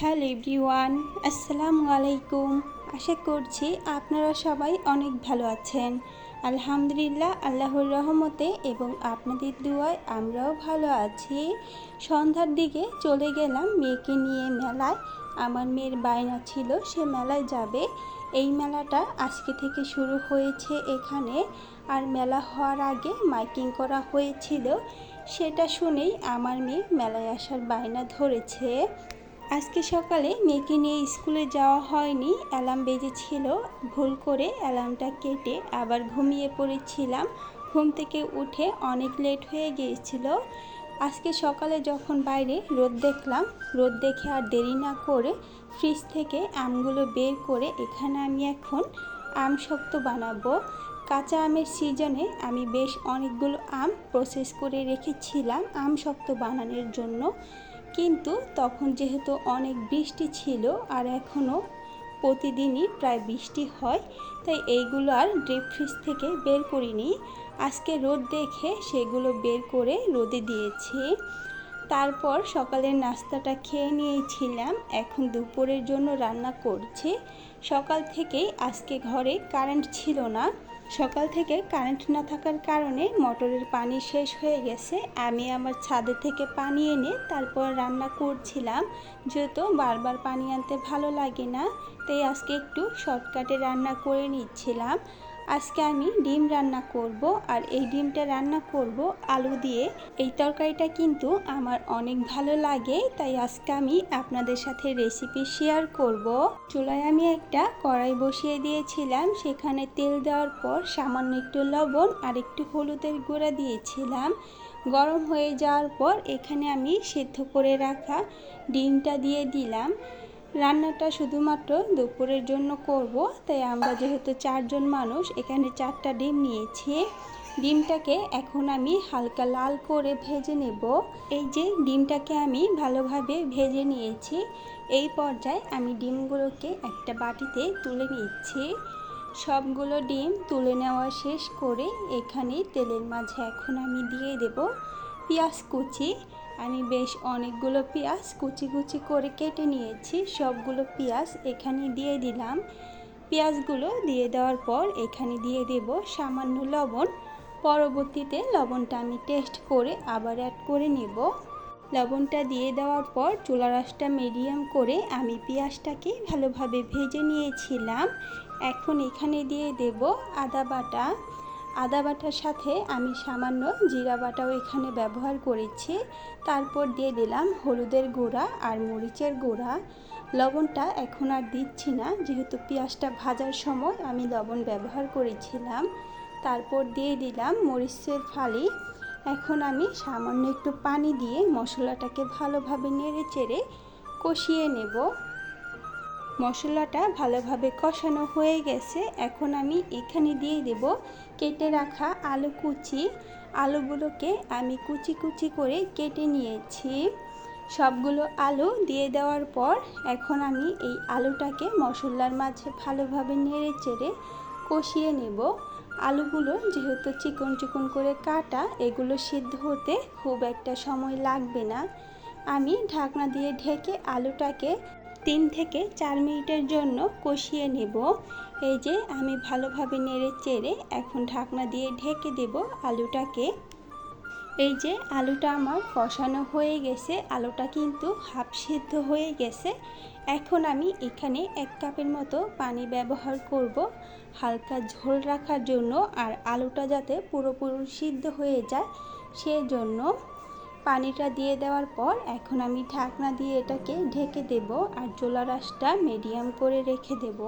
Hello everyone আসসালামু আলাইকুম আশা করছি আপনারা সবাই অনেক ভালো আছেন। আলহামদুলিল্লাহ, আল্লাহর রহমতে এবং আপনাদের দুয়ায় আমরাও ভালো আছি। সন্ধ্যার দিকে চলে গেলাম মেয়েকে নিয়ে মেলায়। আমার মেয়ের বায়না ছিল, সে মেলায় যাবে। এই মেলাটা আজকে থেকে শুরু হয়েছে এখানে। আর মেলা হওয়ার আগে মাইকিং করা হয়েছিল। সেটা শুনেই আমার মেয়ে মেলায় আসার বায়না ধরেছে। আজকে সকালে মেয়েকে নিয়ে স্কুলে যাওয়া হয়নি, অ্যালার্ম বেজেছিল, ভুল করে অ্যালার্মটা কেটে আবার ঘুমিয়ে পড়েছিলাম। ঘুম থেকে উঠে অনেক লেট হয়ে গিয়েছিল। আজকে সকালে যখন বাইরে রোদ দেখলাম, রোদ দেখে আর দেরি না করে ফ্রিজ থেকে আমগুলো বের করে এখানে আমি এখন আম শক্ত বানাবো। কাঁচা আমের সিজনে আমি বেশ অনেকগুলো আম প্রসেস করে রেখেছিলাম আম শক্ত বানানোর জন্য। কিন্তু তখন যেহেতু অনেক বৃষ্টি ছিল আর এখনও প্রতিদিনই প্রায় বৃষ্টি হয়, তাই এইগুলো আর ডিপ ফ্রিজ থেকে বের করিনি। আজকে রোদ দেখে সেগুলো বের করে রোদে দিয়েছি। তারপর সকালের নাস্তাটা খেয়ে নিয়েছিলাম। এখন দুপুরের জন্য রান্না করছি। সকাল থেকেই আজকে ঘরে কারেন্ট ছিল না। সকাল থেকে কারেন্ট না থাকার কারণে মোটরের পানি শেষ হয়ে গেছে। আমি আমার ছাদে থেকে পানি এনে তারপর রান্না করছিলাম। যেহেতু বারবার পানি আনতে ভালো লাগে না, তাই আজকে একটু শর্টকাটে রান্না করে নিচ্ছিলাম। আজকে আমি ডিম রান্না করব আর এই ডিমটা রান্না করব আলু দিয়ে। এই তরকারিটা কিন্তু আমার অনেক ভালো লাগে, তাই আজকে আমি আপনাদের সাথে রেসিপি শেয়ার করব। চুলায় আমি একটা কড়াই বসিয়ে দিয়েছিলাম, সেখানে তেল দেওয়ার পর সামান্য একটু লবণ আর একটু হলুদের গুঁড়া দিয়েছিলাম। গরম হয়ে যাওয়ার পর এখানে আমি সেদ্ধ করে রাখা ডিমটা দিয়ে দিলাম। রান্নাটা শুধুমাত্র দুপুরের জন্য করব, তাই আমরা যেহেতু চারজন মানুষ, এখানে চারটা ডিম নিয়েছি। ডিমটাকে এখন আমি হালকা লাল করে ভেজে নেব। এই যে ডিমটাকে আমি ভালোভাবে ভেজে নিয়েছি, এই পর্যায়ে আমি ডিমগুলোকে একটা বাটিতে তুলে নিচ্ছি। সবগুলো ডিম তুলে নেওয়া শেষ করে এখানে তেলের মাঝে এখন আমি দিয়ে দেব পেঁয়াজ কুচি। আমি বেশ অনেকগুলো পেঁয়াজ কুচি কুচি করে কেটে নিয়েছি। সবগুলো পেঁয়াজ এখানে দিয়ে দিলাম। পেঁয়াজগুলো দিয়ে দেওয়ার পর এখানে দিয়ে দেব সামান্য লবণ। পরবর্তীতে লবণটা আমি টেস্ট করে আবার অ্যাড করে নেব। লবণটা দিয়ে দেওয়ার পর চুলা রসটা মিডিয়াম করে আমি পেঁয়াজটাকে ভালোভাবে ভেজে নিয়েছিলাম। এখন এখানে দিয়ে দেব আদা বাটা। আদা বাটার সাথে আমি সামান্য জিরা বাটাও এখানে ব্যবহার করেছি। তারপর দিয়ে দিলাম হলুদের গুঁড়া আর মরিচের গুঁড়া। লবণটা এখন আর দিচ্ছি না, যেহেতু পেঁয়াজটা ভাজার সময় আমি লবণ ব্যবহার করেছিলাম। তারপর দিয়ে দিলাম মরিচের ফালি। এখন আমি সামান্য একটু পানি দিয়ে মশলাটাকে ভালোভাবে নেড়ে চেড়ে কষিয়ে নেব। মশলাটা ভালোভাবে কষানো হয়ে গেছে। এখন আমি এখানে দিয়ে দেব কেটে রাখা আলু কুচি। আলুগুলোকে আমি কুচি কুচি করে কেটে নিয়েছি। সবগুলো আলু দিয়ে দেওয়ার পর এখন আমি এই আলুটাকে মশলার মাঝে ভালোভাবে নেড়ে চেড়ে কষিয়ে নেব। আলুগুলো যেহেতু চিকন চিকন করে কাটা, এগুলো সিদ্ধ হতে খুব একটা সময় লাগবে না। আমি ঢাকনা দিয়ে ঢেকে আলুটাকে তিন থেকে চার মিনিটের জন্য কষিয়ে নেব। এই যে আমি ভালোভাবে নেড়ে চেড়ে এখন ঢাকনা দিয়ে ঢেকে দেব আলুটাকে। এই যে আলুটা আমার কষানো হয়ে গেছে, আলুটা কিন্তু হাফ সিদ্ধ হয়ে গেছে। এখন আমি এখানে এক কাপের মতো পানি ব্যবহার করব হালকা ঝোল রাখার জন্য, আর আলুটা যাতে পুরোপুরি সিদ্ধ হয়ে যায় সেজন্য। পানিটা দিয়ে দেওয়ার পর এখন আমি ঢাকনা দিয়ে এটাকে ঢেকে দেব আর চোলা রাসটা মিডিয়াম করে রেখে দেব।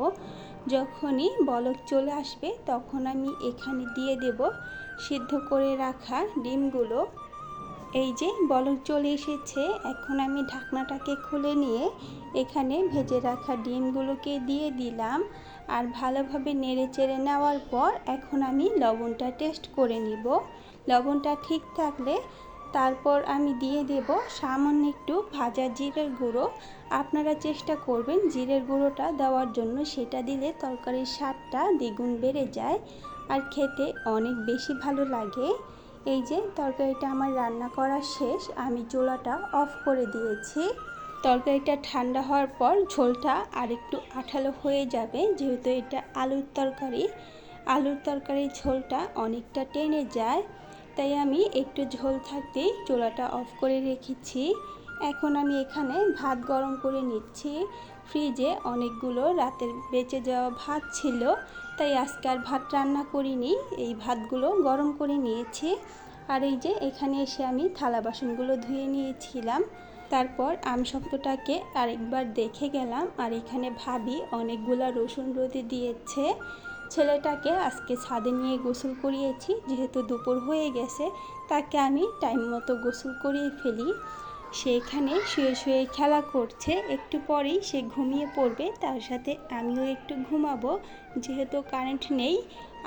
যখনই বলক চলে আসবে তখন আমি এখানে দিয়ে দেব সিদ্ধ করে রাখা ডিমগুলো। এই যে বলক চলে এসেছে, এখন আমি ঢাকনাটাকে খুলে নিয়ে এখানে ভেজে রাখা ডিমগুলোকে দিয়ে দিলাম আর ভালোভাবে নেড়ে চেড়ে নেওয়ার পর এখন আমি লবণটা টেস্ট করে নিব। লবণটা ঠিক থাকলে তারপর আমি দিয়ে দেব সামান্য একটু ভাজা জিরের গুঁড়ো। আপনারা চেষ্টা করবেন জিরের গুঁড়োটা দেওয়ার জন্য। সেটা দিলে তরকারির স্বাদটা দ্বিগুণ বেড়ে যায় আর খেতে অনেক বেশি ভালো লাগে। এই যে তরকারিটা আমার রান্না করা শেষ, আমি চোলাটা অফ করে দিয়েছি। তরকারিটা ঠান্ডা হওয়ার পর ঝোলটা আর একটু আঠালো হয়ে যাবে, যেহেতু এটা আলুর তরকারি। আলুর তরকারির ঝোলটা অনেকটা টেনে যায়। তাই আমি একটু ঝোল থাকতেই চোলাটা অফ করে রেখেছি। এখন আমি এখানে ভাত গরম করে নিচ্ছি। ফ্রিজে অনেকগুলো রাতের বেঁচে যাওয়া ভাত ছিল, তাই আজকে আর ভাত রান্না করিনি। এই ভাতগুলো গরম করে নিয়েছি। আর এই যে এখানে এসে আমি থালা বাসনগুলো ধুয়ে নিয়েছিলাম। তারপর আমসত্ত্বটাকে আরেকবার দেখে গেলাম। আর এখানে ভাবি অনেকগুলা রসুন রোদে দিয়েছে। ছেলেটাকে আজকে ছাদে নিয়ে গোসল করিয়েছি, যেহেতু দুপুর হয়ে গেছে, তাকে আমি টাইম মতো গোসল করিয়ে ফেলি। সে এখানে শুয়ে শুয়ে খেলা করছে, একটু পরেই সে ঘুমিয়ে পড়বে, তার সাথে আমিও একটু ঘুমাবো, যেহেতু কারেন্ট নেই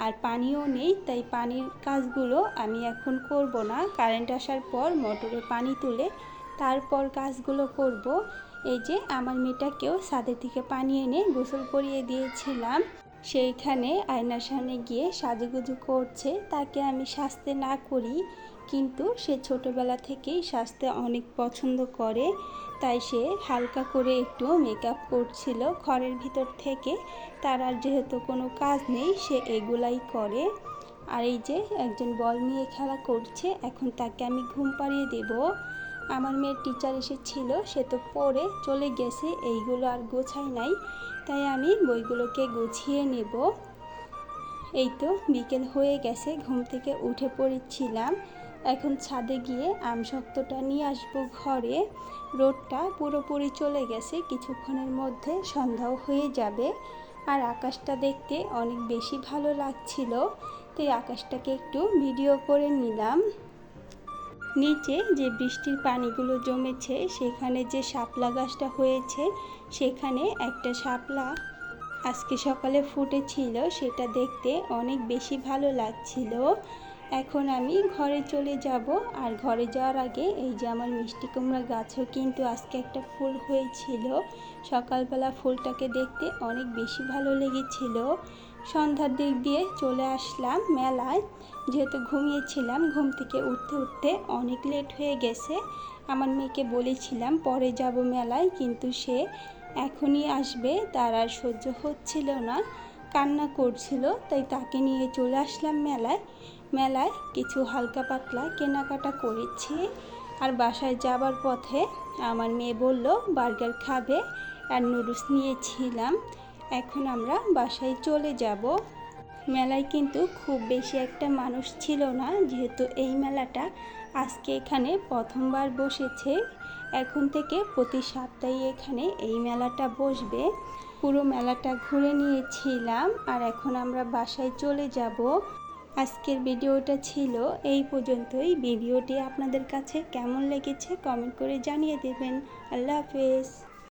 আর পানিও নেই, তাই পানির কাজগুলো আমি এখন করব না। কারেন্ট আসার পর মোটরে পানি তুলে তারপর কাজগুলো করব। এই যে, আমার মেয়েটাকেও ছাদের থেকে পানি এনে গোসল করিয়ে দিয়েছিলাম। সেইখানে আয়নার সামনে গিয়ে সাজুগুজু করছে। তাকে আমি সাজতে না করি, কিন্তু সে ছোটবেলা থেকেই সাজতে অনেক পছন্দ করে। তাই সে হালকা করে একটু মেকআপ করছিল ঘরের ভিতর থেকে। তার আর যেহেতু কোনো কাজ নেই, সে এগুলাই করে। আর এই যে একজন বল নিয়ে খেলা করছে, এখন তাকে আমি ঘুম পাড়িয়ে দেব। আমার মেয়ের টিচার এসেছিল, সে তো পড়ে চলে গেছে, এইগুলো আর গোছাই নাই, তাই আমি বইগুলোকে গুছিয়ে নেব। এই তো বিকেল হয়ে গেছে, ঘুম থেকে উঠে পড়েছিলাম। এখন ছাদে গিয়ে আমসত্ত্বটা নিয়ে আসব ঘরে। রোদটা পুরোপুরি চলে গেছে, কিছুক্ষণের মধ্যে সন্ধ্যাও হয়ে যাবে। আর আকাশটা দেখতে অনেক বেশি ভালো লাগছিল, তাই আকাশটাকে একটু ভিডিও করে নিলাম। নিচে যে বৃষ্টির পানিগুলো জমেছে, সেখানে যে শাপলা গাছটা হয়েছে, সেখানে একটা শাপলা আজকে সকালে ফুটেছিল, সেটা দেখতে অনেক বেশি ভালো লাগছিল। এখন আমি ঘরে চলে যাব, আর ঘরে যাওয়ার আগে এই যে আমার মিষ্টি কুমড়া গাছও কিন্তু আজকে একটা ফুল হয়েছিল। সকালবেলা ফুলটাকে দেখতে অনেক বেশি ভালো লেগেছিল। সন্ধ্যার দিক দিয়ে চলে আসলাম মেলায়। যেহেতু ঘুমিয়েছিলাম, ঘুম থেকে উঠতে উঠতে অনেক লেট হয়ে গেছে। আমার মেয়েকে বলেছিলাম, পরে যাব মেলায়। কিন্তু সে এখনই আসবে, তার আর সহ্য হচ্ছিল না, কান্না করছিল, তাই তাকে নিয়ে চলে আসলাম মেলায়। মেলায় কিছু হালকা পাতলা কেনাকাটা করেছি। আর বাসায় যাবার পথে আমার মেয়ে বলল, বার্গার খাবে। আর নুডলস নিয়েছিলাম। এখন আমরা বাসায় চলে যাব। মেলায় কিন্তু খুব বেশি একটা মানুষ ছিল না, যেহেতু এই মেলাটা আজকে এখানে প্রথমবার বসেছে। এখন থেকে প্রতি সপ্তাহে এখানে এই মেলাটা বসবে। পুরো মেলাটা ঘুরে নিয়েছিলাম আর এখন আমরা বাসায় চলে যাব। আজকের ভিডিওটা ছিল এই পর্যন্তই। ভিডিওটি আপনাদের কাছে কেমন লেগেছে কমেন্ট করে জানিয়ে দেবেন। আল্লাহ হাফেজ।